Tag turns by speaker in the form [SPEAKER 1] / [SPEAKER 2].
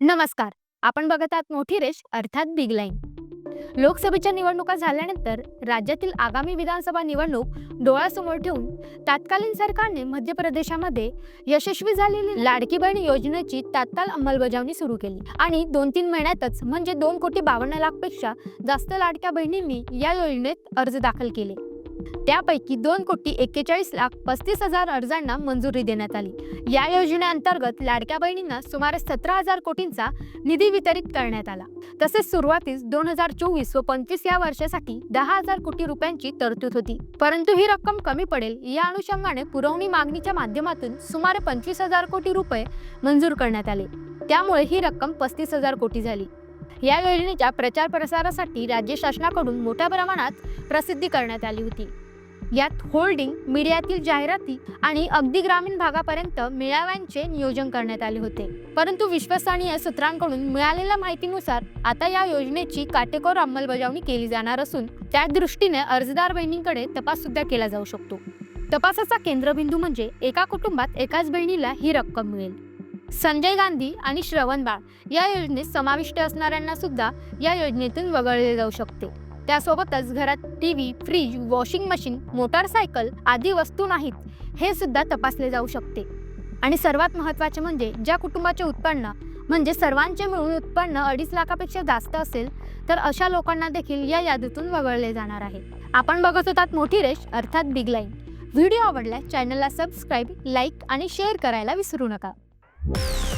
[SPEAKER 1] नमस्कार. आपण बघत आहात मोठी रेश अर्थात बिग लाईन लोकसभेच्या निवडणुका झाल्यानंतर राज्यातील आगामी विधानसभा निवडणूक डोळ्यासमोर ठेवून तत्कालीन सरकारने मध्य प्रदेशामध्ये यशस्वी झालेली लाडकी बहीण योजनेची तात्काळ अंमलबजावणी सुरू केली. आणि दोन तीन महिन्यातच म्हणजे दोन कोटी बावन्न लाखपेक्षा जास्त लाडक्या बहिणींनी या योजनेत अर्ज दाखल केले. त्यापैकी दोन कोटी एक्केचाळीस लाख पस्तीस हजार अर्जांना मंजुरी देण्यात आली. या योजनेअंतर्गत लाडक्या बहिणींना सुमारे सतरा हजार कोटींचा निधी वितरित करण्यात आला. तसेच सुरुवातीस दोन हजार चोवीस व पंचवीस या वर्षासाठी दहा हजार कोटी रुपयांची तरतूद होती. परंतु ही रक्कम कमी पडेल या अनुषंगाने पुरवणी मागणीच्या माध्यमातून सुमारे पंचवीस हजार कोटी रुपये मंजूर करण्यात आले. त्यामुळे ही रक्कम पस्तीस हजार कोटी झाली. या योजनेच्या प्रचार प्रसारासाठी राज्य शासनाकडून मोठ्या प्रमाणात प्रसिद्धी करण्यात आली होती. यात होल्डिंग मीडियातील जाहिराती आणि अगदी ग्रामीण भागापर्यंत मेळाव्यांचे नियोजन करण्यात आले होते. परंतु विश्वसनीय सूत्रांकडून मिळालेल्या माहितीनुसार आता या योजनेची काटेकोर अंमलबजावणी केली जाणार असून त्या दृष्टीने अर्जदार बहिणींकडे तपास सुद्धा केला जाऊ शकतो. तपासाचा केंद्रबिंदू म्हणजे एका कुटुंबात एकाच बहिणीला ही रक्कम मिळेल. संजय गांधी आणि श्रवण बाळ या योजनेत समाविष्ट असणाऱ्यांना सुद्धा या योजनेतून वगळले जाऊ शकते. त्यासोबतच घरात T V fridge washing machine motorcycle आदी वस्तू नाहीत हे सुद्धा तपासले जाऊ शकते. आणि सर्वात महत्त्वाचे म्हणजे ज्या कुटुंबाचे उत्पन्न म्हणजे सर्वांचे मिळून उत्पन्न अडीच लाखापेक्षा जास्त असेल तर अशा लोकांना देखील या यादीतून वगळले जाणार आहे. आपण बघत होतात मोठी रेश अर्थात बिग लाईन व्हिडिओ आवडल्यास चॅनलला सबस्क्राईब लाईक आणि शेअर करायला विसरू नका. Yeah.